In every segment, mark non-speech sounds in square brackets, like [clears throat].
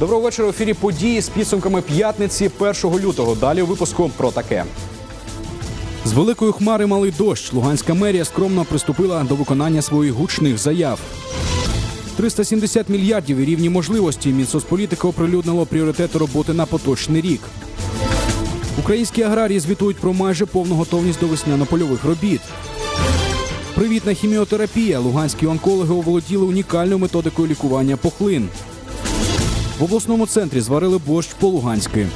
Доброго вечора. В ефірі події з підсумками п'ятниці 1 лютого. Далі у випуску про таке. З великої хмари малий дощ. Луганська мерія скромно приступила до виконання своїх гучних заяв. 370 мільярдів і рівні можливості. Мінсоцполітика оприлюднило пріоритети роботи на поточний рік. Українські аграрії звітують про майже повну готовність до весняно-польових робіт. Привітна хіміотерапія. Луганські онкологи оволоділи унікальною методикою лікування пухлин. В обласному центрі зварили борщ по-луганськи.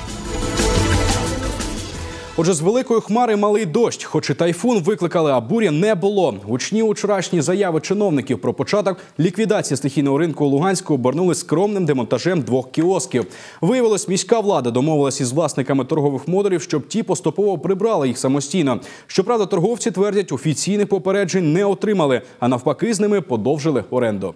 Отже, з великої хмари малий дощ, хоч і тайфун викликали, а бурі не було. Гучні вчорашні заяви чиновників про початок ліквідації стихійного ринку Луганську обернули скромним демонтажем двох кіосків. Виявилось, міська влада домовилась із власниками торгових модулів, щоб ті поступово прибрали їх самостійно. Щоправда, торговці твердять, офіційних попереджень не отримали, а навпаки, з ними подовжили оренду.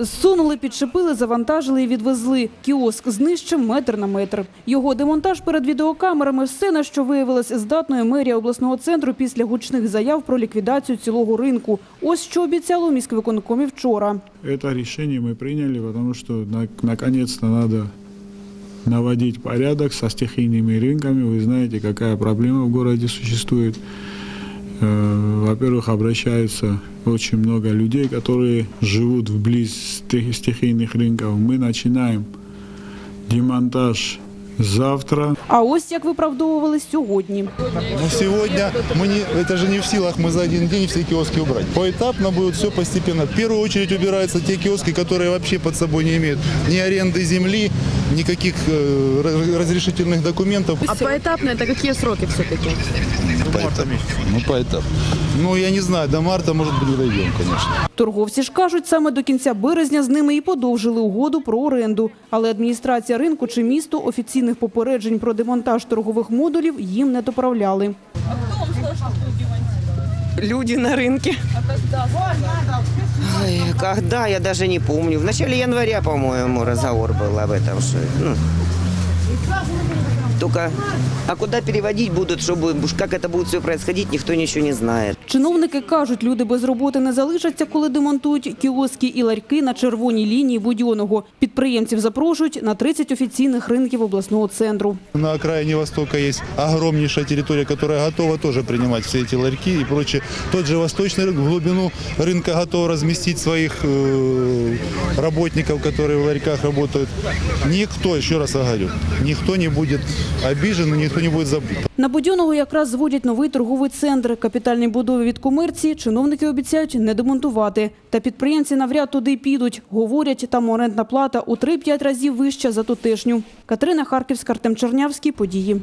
Зсунули, підшипили, завантажили і відвезли. Кіоск знищив метр на метр. Його демонтаж перед відеокамерами – все, на що виявилась здатною мерія обласного центру після гучних заяв про ліквідацію цілого ринку. Ось що обіцяло у міськвиконкомі вчора. Это решение мы приняли, потому что на- наконец-то надо наводить порядок со стихийными рынками. Вы знаете, какая проблема в городе существует. Э, Во-первых, обращаются очень много людей, которые живут вблизь стих- стихийных рынков. Мы начинаем демонтаж завтра. А ось як виправдовували сьогодні. Но сегодня мы не, это же не в силах мы за один день все киоски убрать. Поэтапно будет все постепенно. В первую очередь убираются те киоски, которые вообще под собой не имеют ни аренды земли, никаких э, раз- разрешительных документов. А поэтапно это какие сроки все-таки? Поэтапно. Ну, поэтапно. Ну, я не знаю, до марта, может быть, не дойдем, конечно. Торговці ж кажуть, саме до кінця березня з ними і подовжили угоду про оренду. Але адміністрація ринку чи місто офіційних попереджень про демонтаж торгових модулів їм не доправляли. люди на рынке. Ой, когда, я даже не помню. В начале января, по-моему, разговор был об этом. Что, ну, только, а куда переводить будут, чтобы, уж как это будет все происходить, никто ничего не знает. Чиновники кажуть, люди без роботи не залишаться, коли демонтують кіоски і ларьки на червоній лінії Будьоного. Підприємців запрошують на 30 офіційних ринків обласного центру. На окраине Востока есть огромнейшая территория, которая готова тоже принимать все эти ларьки и прочее. Тот же восточный рынок в глубину рынка готов разместить своих э, работников, которые в ларьках работают. Никто, еще раз говорю, никто не будет обижен и никто не будет забыт. На Будьоного якраз зводять новий торговий центр. Капітальні будови від комерції чиновники обіцяють не демонтувати. Та підприємці навряд туди підуть. Говорять, там орендна плата у 3-5 разів вища за тутешню. Катерина Харківська, Артем Чернявський. Події.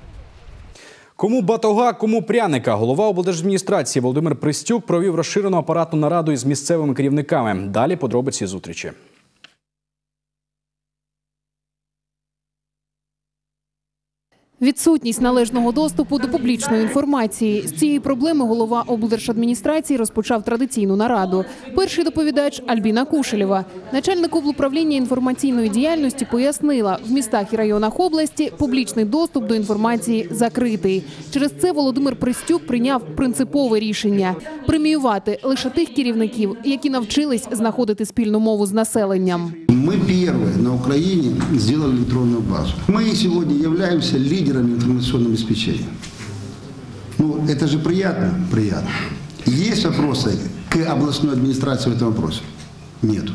Кому батога, кому пряника. Голова облдержадміністрації Володимир Пристюк провів розширену апаратну нараду із місцевими керівниками. Далі подробиці зустрічі. Відсутність належного доступу до публічної інформації з цієї проблеми голова облдержадміністрації розпочав традиційну нараду. Перший доповідач Альбіна Кушелєва, начальник облуправління інформаційної діяльності, пояснила, в містах і районах області публічний доступ до інформації закритий. Через це Володимир Пристюк прийняв принципове рішення преміювати лише тих керівників, які навчились знаходити спільну мову з населенням. Мы первые на Украине сделали электронную базу. Мы сегодня являемся лидерами информационного обеспечения. Ну, это же приятно? Приятно. Есть вопросы к областной администрации в этом вопросе? Нет.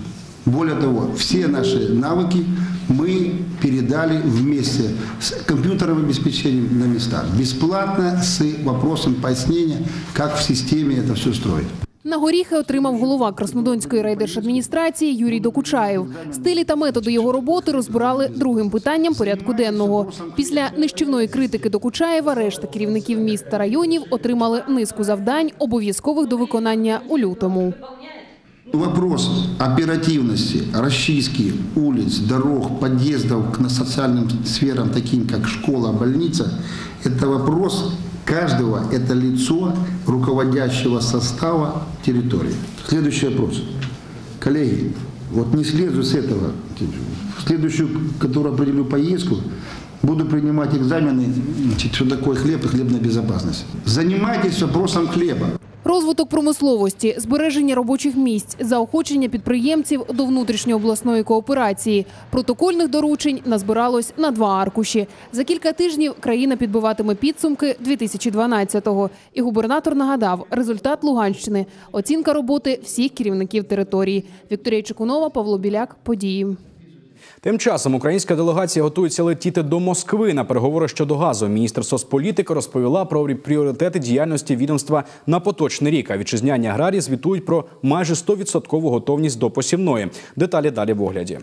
Более того, все наши навыки мы передали вместе с компьютерным обеспечением на местах. Бесплатно с вопросом пояснения, как в системе это все строить. На горіхи отримав голова Краснодонської райдержадміністрації Юрій Докучаєв. Стилі та методи його роботи розбирали другим питанням порядку денного. Після нищівної критики Докучаєва решта керівників міст та районів отримали низку завдань, обов'язкових до виконання у лютому. Вопрос оперативности расчистки улиц, дорог, подъездов к социальным сферам, таким как школа, больница, это вопрос каждого, это лицо руководящего состава территории. Следующий вопрос. Коллеги, вот не слезу с этого. В следующую, которую определю поездку, буду принимать экзамены, значит, что такое хлеб и хлебная безопасность. Занимайтесь вопросом хлеба. Розвиток промисловості, збереження робочих місць, заохочення підприємців до внутрішньообласної кооперації. Протокольних доручень назбиралось на два аркуші. За кілька тижнів країна підбиватиме підсумки 2012-го. І губернатор нагадав, результат Луганщини – оцінка роботи всіх керівників території. Вікторія Чекунова, Павло Біляк. Події. Тим часом українська делегація готується летіти до Москви на переговори щодо газу. Міністр соцполітики розповіла про пріоритети діяльності відомства на поточний рік. А вітчизняні аграрії звітують про майже 100% готовність до посівної. Деталі далі в огляді.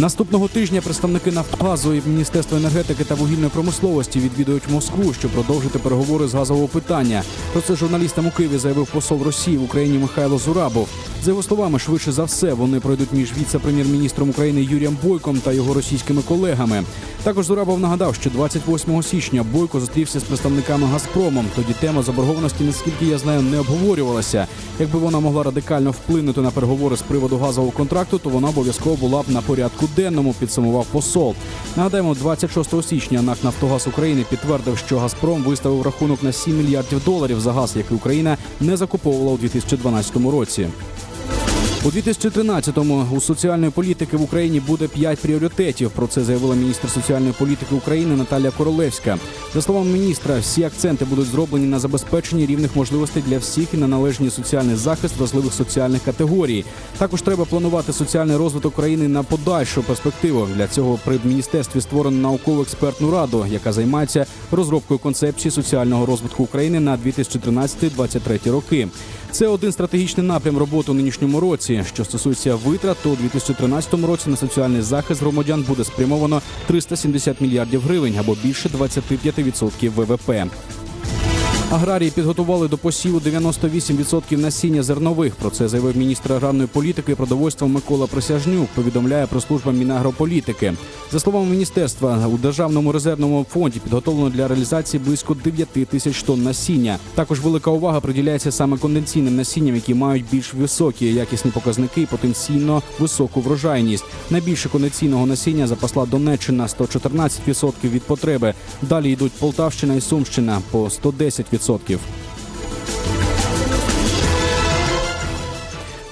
Наступного тижня представники Нафтогазу і Міністерства енергетики та вугільної промисловості відвідують Москву, щоб продовжити переговори з газового питання. Про це журналістам у Києві заявив посол Росії в Україні Михайло Зурабов. За його словами, швидше за все вони пройдуть між віце-прем'єр-міністром України Юрієм Бойком та його російськими колегами. Також Зурабов нагадав, що 28 січня Бойко зустрівся з представниками Газпромом. Тоді тема заборгованості, наскільки я знаю, не обговорювалася. Якби вона могла радикально вплинути на переговори з приводу газового контракту, то вона обов'язково була б на порядку денному. Підсумував посол. Нагадаємо, 26 січня НАК «Нафтогаз України підтвердив, що Газпром виставив рахунок на 7 мільярдів доларів за газ, який Україна не закуповувала у 2012 році. У 2013-му у соціальної політики в Україні буде п'ять пріоритетів. Про це заявила міністр соціальної політики України Наталія Королевська. За словами міністра, всі акценти будуть зроблені на забезпеченні рівних можливостей для всіх і на належній соціальний захист вразливих соціальних категорій. Також треба планувати соціальний розвиток країни на подальшу перспективу. Для цього при міністерстві створено науково експертну раду, яка займається розробкою концепції соціального розвитку України на 2013-2023 роки. Це один стратегічний напрям роботи у нинішньому році. Що стосується витрат, то у 2013 році на соціальний захист громадян буде спрямовано 370 мільярдів гривень або більше 25% ВВП. Аграрії підготували до посіву 98% насіння зернових. Про це заявив міністр аграрної політики і продовольства Микола Присяжнюк. Повідомляє про служба Мінагрополітики. За словами міністерства, у державному резервному фонді підготовлено для реалізації близько 9 тисяч тонн насіння. Також велика увага приділяється саме конденційним насінням, які мають більш високі якісні показники і потенційно високу врожайність. Найбільше конденційного насіння запасла Донеччина 114% від потреби. Далі йдуть Полтавщина і Сумщина по 110%. 100%.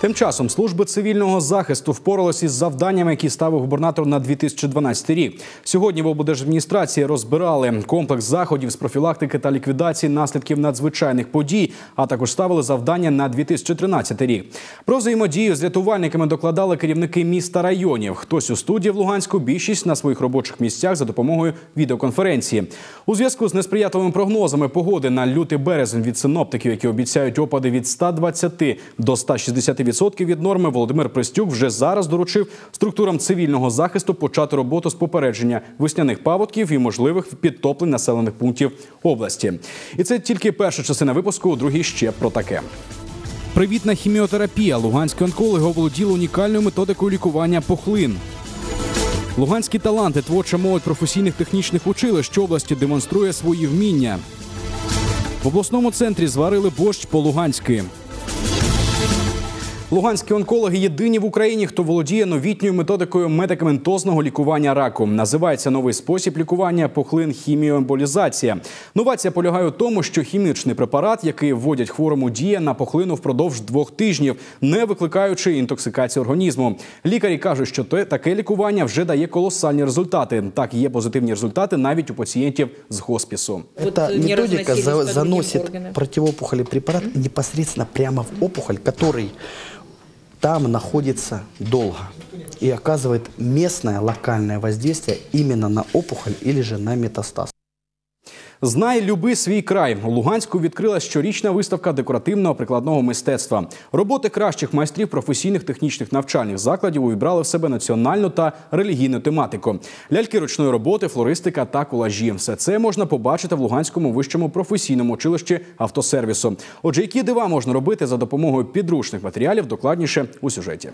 Тим часом служби цивільного захисту впоралися із завданнями, які ставив губернатор на 2012 рік. Сьогодні в облдержадміністрації розбирали комплекс заходів з профілактики та ліквідації наслідків надзвичайних подій, а також ставили завдання на 2013 рік. Про взаємодію з рятувальниками докладали керівники міст та районів. Хтось у студії в Луганську, більшість на своїх робочих місцях за допомогою відеоконференції. У зв'язку з несприятливими прогнозами погоди на лютий березень від синоптиків, які обіцяють опади від 120 до 160% від норми, Володимир Пристюк вже зараз доручив структурам цивільного захисту почати роботу з попередження весняних паводків і можливих підтоплень населених пунктів області. І це тільки перша частина випуску. У другій ще про таке. Привітна хіміотерапія. Луганські онкологи оволоділи унікальною методикою лікування пухлин. Луганські таланти, творча молодь професійних технічних училищ області демонструє свої вміння. В обласному центрі зварили борщ по-луганськи. Луганські онкологи єдині в Україні, хто володіє новітньою методикою медикаментозного лікування раку. Називається новий спосіб лікування пухлин хіміоемболізація. Новація полягає у тому, що хімічний препарат, який вводять хворому, діє на пухлину впродовж двох тижнів, не викликаючи інтоксикацію організму. Лікарі кажуть, що те- таке лікування вже дає колосальні результати. Так є позитивні результати навіть у пацієнтів з хоспісу. Эта Вот не методика разносились за- по другим заносит органам. противоопухолевый препарат непосредственно прямо в опухоль, который там находится долго и оказывает местное локальное воздействие именно на опухоль или же на метастаз. Знай, люби свій край. У Луганську відкрилась щорічна виставка декоративного прикладного мистецтва. Роботи кращих майстрів професійних технічних навчальних закладів увібрали в себе національну та релігійну тематику. Ляльки ручної роботи, флористика та колажі. Все це можна побачити в Луганському вищому професійному училищі автосервісу. Отже, які дива можна робити за допомогою підручних матеріалів, докладніше у сюжеті.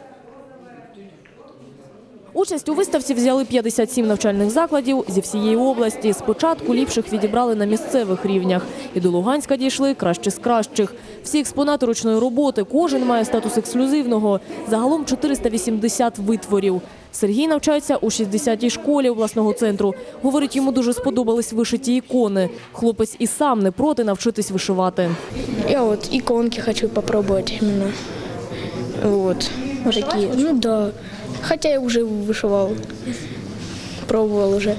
Участь у виставці взяли 57 навчальних закладів зі всієї області. Спочатку ліпших відібрали на місцевих рівнях. І до Луганська дійшли кращі з кращих. Всі експонати ручної роботи, кожен має статус ексклюзивного. Загалом 480 витворів. Сергій навчається у 60-й школі обласного центру. Говорить, йому дуже сподобались вишиті ікони. Хлопець і сам не проти навчитись вишивати. Я вот иконки хочу именно. Вот. Такие. Ну да. Хотя я уже вышивал. Пробовал уже.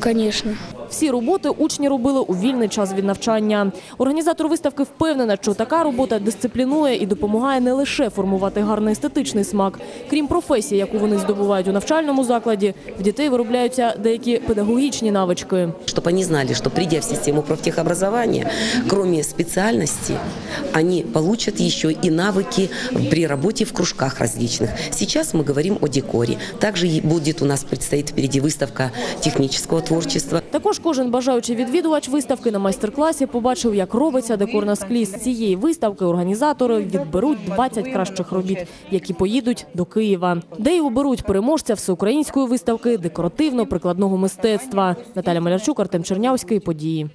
Конечно. Всі роботи учні робили у вільний час від навчання. Організатор виставки впевнена, що така робота дисциплінує і допомагає не лише формувати гарний естетичний смак. Крім професії, яку вони здобувають у навчальному закладі, в дітей виробляються деякі педагогічні навички. чтобы они знали, что придя в систему профтехобразования, кроме специальности, они получат еще и навыки при работе в кружках различных. Сейчас мы говорим о декоре. Также и будет у нас предстоит впереди выставка технического творчества. Також кожен бажаючий відвідувач виставки на майстер-класі побачив, як робиться декор на склі. З цієї виставки організатори відберуть 20 кращих робіт, які поїдуть до Києва, де й оберуть переможця всеукраїнської виставки декоративно-прикладного мистецтва. Наталя Малярчук, Артем Чернявський. Події.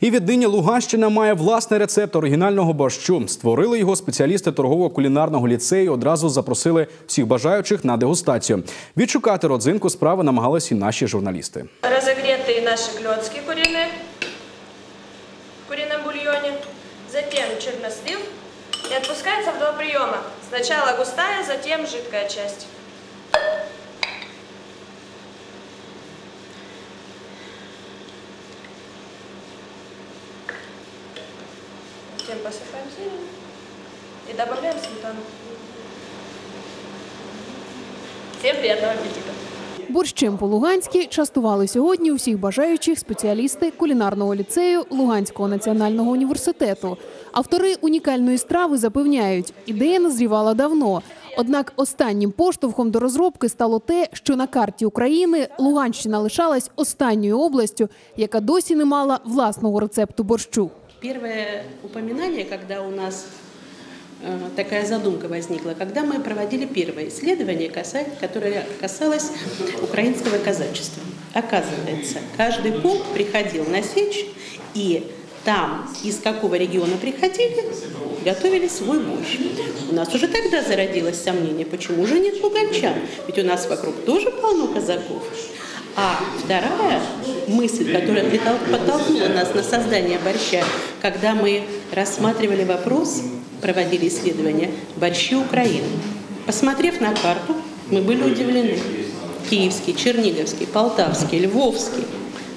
І віднині Луганщина має власний рецепт оригінального борщу. Створили його спеціалісти торгово-кулінарного ліцею. Одразу запросили всіх бажаючих на дегустацію. Відшукати родзинку справи намагалися і наші журналісти. разогретые наши клетки куриные в курином бульоне, затем чернослив и отпускается в два приема. Сначала густая, затем жидкая часть. Затем посыпаем зелень и добавляем сметану. Всем приятного аппетита! Борщем по-луганськи частували сьогодні усіх бажаючих спеціалісти кулінарного ліцею Луганського національного університету. Автори унікальної страви запевняють, ідея назрівала давно. Однак останнім поштовхом до розробки стало те, що на карті України Луганщина лишалась останньою областю, яка досі не мала власного рецепту борщу. Первое упоминание, когда у нас э, такая задумка возникла, когда мы проводили первое исследование, которое касалось украинского казачества. Оказывается, каждый полк приходил на сечь, и там, из какого региона приходили, готовили свой борщ. У нас уже тогда зародилось сомнение, почему же нет луганчан? Ведь у нас вокруг тоже полно казаков. А вторая мысль, которая подтолкнула нас на создание борща, когда мы рассматривали вопрос, проводили исследования борщи Украины. Посмотрев на карту, мы были удивлены. Киевский, Черниговский, Полтавский, Львовский,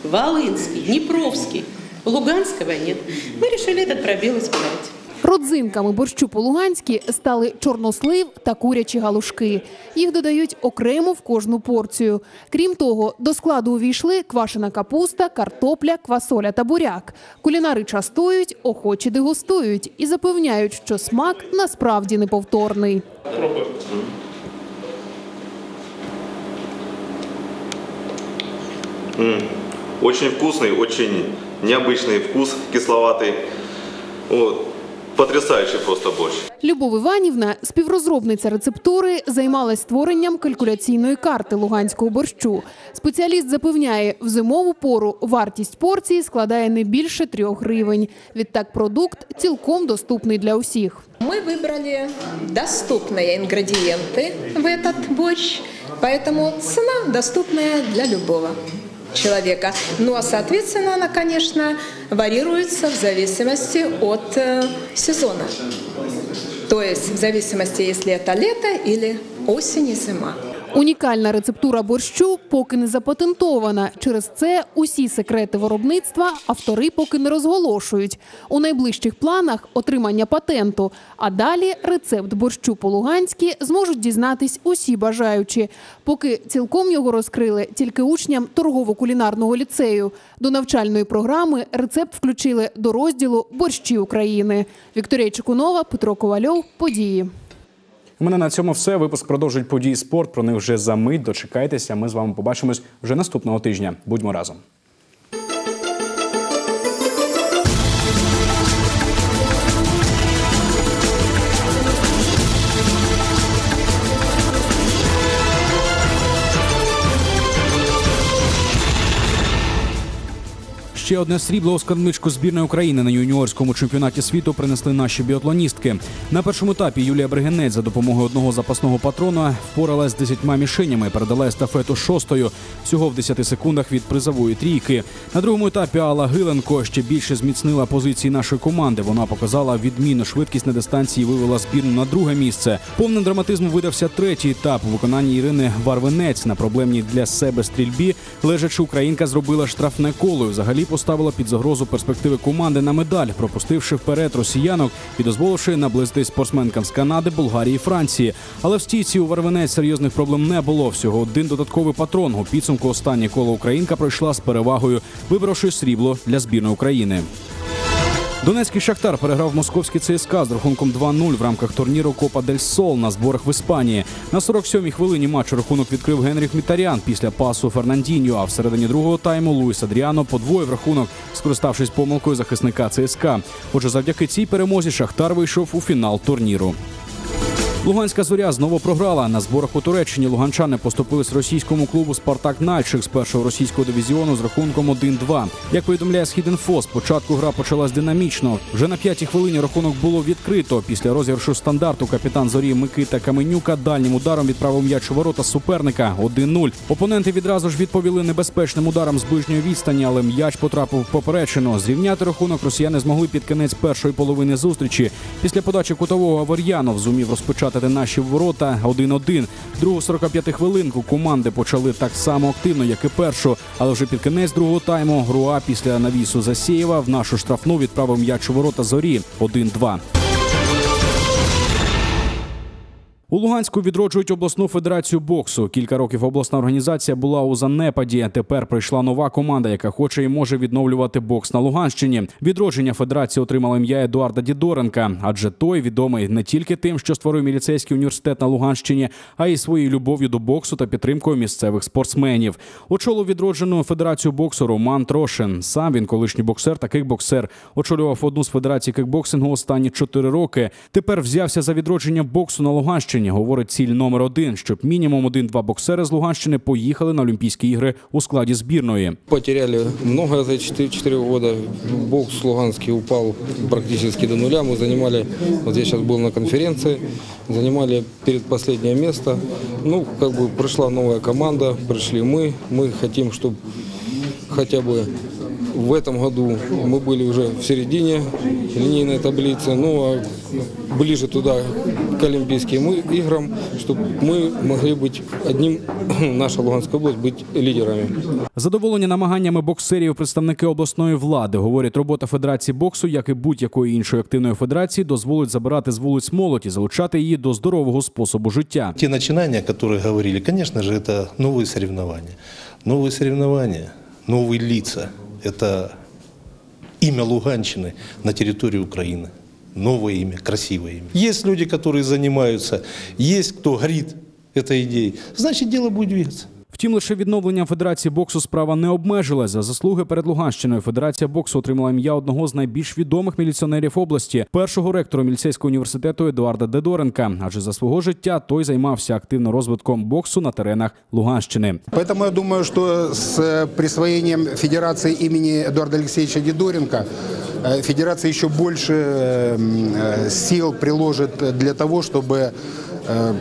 Волынский, Днепровский. Луганского нет. Мы решили этот пробел исправить. Родзинками борщу по-луганськи стали чорнослив та курячі галушки. Їх додають окремо в кожну порцію. Крім того, до складу увійшли квашена капуста, картопля, квасоля та буряк. Кулінари частують, охочі дегустують і запевняють, що смак насправді неповторний. М, Очень вкусный, очень необычный вкус, кисловатый. Вот. Потрясающий просто борщ. Любов Іванівна, співрозробниця рецептури, займалась створенням калькуляційної карти луганського борщу. Спеціаліст запевняє, в зимову пору вартість порції складає не більше трьох гривень. Відтак продукт цілком доступний для усіх. Мы выбрали доступные ингредиенты в этот борщ, поэтому цена доступная для любого Человека. Ну а соответственно она, конечно, варьируется в зависимости от э, сезона. То есть в зависимости, если это лето или осень и зима. Унікальна рецептура борщу поки не запатентована. Через це усі секрети виробництва автори поки не розголошують. У найближчих планах отримання патенту. А далі рецепт борщу по-луганськи зможуть дізнатись усі бажаючі. Поки цілком його розкрили тільки учням торгово-кулінарного ліцею. До навчальної програми рецепт включили до розділу борщі України. Вікторія Чекунова, Петро Ковальов. Події. У мене на цьому все. Випуск продовжить події спорт. Про них вже за мить. Дочекайтеся. Ми з вами побачимось вже наступного тижня. Будьмо разом. Ще одне срібло у скарбничку збірної України на юніорському чемпіонаті світу принесли наші біатлоністки. На першому етапі Юлія Бригенець за допомогою одного запасного патрона впоралась з десятьма мішенями, передала естафету шостою всього в 10 секундах від призової трійки. На другому етапі Алла Гиленко ще більше зміцнила позиції нашої команди. Вона показала відмінну швидкість на дистанції, вивела збірну на друге місце. Повним драматизмом видався третій етап у виконанні Ірини Варвинець на проблемній для себе стрільбі. Лежачи українка зробила штрафне коло. Взагалі поставила під загрозу перспективи команди на медаль, пропустивши вперед росіянок і дозволивши наблизитись спортсменкам з Канади, Болгарії, Франції. Але в стійці у Варвенець серйозних проблем не було. Всього один додатковий патрон. У підсумку останнє коло українка пройшла з перевагою, вибравши срібло для збірної України. Донецький Шахтар переграв московський ЦСКА з рахунком 2-0 в рамках турніру Копа дель Сол на зборах в Іспанії. На 47-й хвилині матчу рахунок відкрив Генріх Мітарян після пасу Фернандіньо. А в середині другого тайму Луїс Адріано подвоїв рахунок, скориставшись помилкою захисника ЦСКА. Отже, завдяки цій перемозі Шахтар вийшов у фінал турніру. Луганська зоря знову програла на зборах у Туреччині. Луганчани поступились російському клубу Спартак Нальчик з першого російського дивізіону з рахунком 1-2. Як повідомляє Східінфо, спочатку гра почалась динамічно. Вже на п'ятій хвилині рахунок було відкрито. Після розіграшу стандарту капітан зорі Микита Каменюка дальнім ударом відправив м'яч у ворота суперника 1-0. Опоненти відразу ж відповіли небезпечним ударом з ближньої відстані, але м'яч потрапив в поперечину. Зрівняти рахунок росіяни змогли під кінець першої половини зустрічі. Після подачі кутового Авар'янов зумів розпочати наші ворота 1-1. Другу 45 хвилинку команди почали так само активно, як і першу, але вже під кінець другого тайму Груа після навісу Засєєва в нашу штрафну відправив м'яч у ворота зорі 1-2. У Луганську відроджують обласну федерацію боксу. Кілька років обласна організація була у занепаді. Тепер прийшла нова команда, яка хоче і може відновлювати бокс на Луганщині. Відродження федерації отримало ім'я Едуарда Дідоренка, адже той відомий не тільки тим, що створив міліцейський університет на Луганщині, а й своєю любов'ю до боксу та підтримкою місцевих спортсменів. Очолив відроджену федерацію боксу Роман Трошин. Сам він колишній боксер та кикбоксер. Очолював одну з федерацій кикбоксингу останні чотири роки. Тепер взявся за відродження боксу на Луганщині. Говорить ціль номер один, щоб мінімум один-два боксери з Луганщини поїхали на Олімпійські ігри у складі збірної. Потеряли много за 4, 4 года. Бокс Луганский упал практически до нуля. Мы занимали, вот я сейчас был на конференции, занимали перед последнее место. Ну, как бы пришла новая команда, пришли мы. Мы хотим, чтобы хотя бы в этом году мы были уже в середине линейной таблицы, ну а ближе туда к Олимпийским играм, чтобы мы могли быть одним, [clears throat] наша Луганская область, быть лидерами. Задоволені намаганнями боксерів представники обласної влади говорять, робота федерації боксу, як і будь-якої іншої активної федерації, дозволить забирати з вулиць молодь і залучати її до здорового способу життя. Те начинания, о которых говорили, конечно же, это новые соревнования. Новые соревнования, новые лица. Это имя Луганщины на территории Украины. Новое имя, красивое имя. Есть люди, которые занимаются, есть кто горит этой идеей. Значит, дело будет двигаться. Втім, лише відновленням Федерації боксу справа не обмежилась. За заслуги перед Луганщиною Федерація боксу отримала ім'я одного з найбільш відомих міліціонерів області, першого ректора міліцейського університету Едуарда Дедоренка. Адже за свого життя той займався активно розвитком боксу на теренах Луганщини. Поэтому я думаю, что с э, присвоением Федерации имени Эдуарда Алексеевича Дедоренко э, Федерация еще больше э, м, э, сил приложит для того, чтобы э,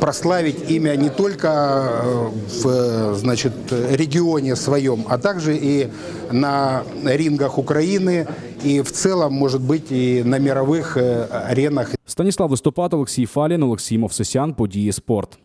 прославить имя не только э, в э, значит, регионе своем, а также и на рингах Украины и в целом, может быть, и на мировых э, аренах. Станіслав Листопад, Олексій Фалін, Олексій Мовсесян. Події спорт.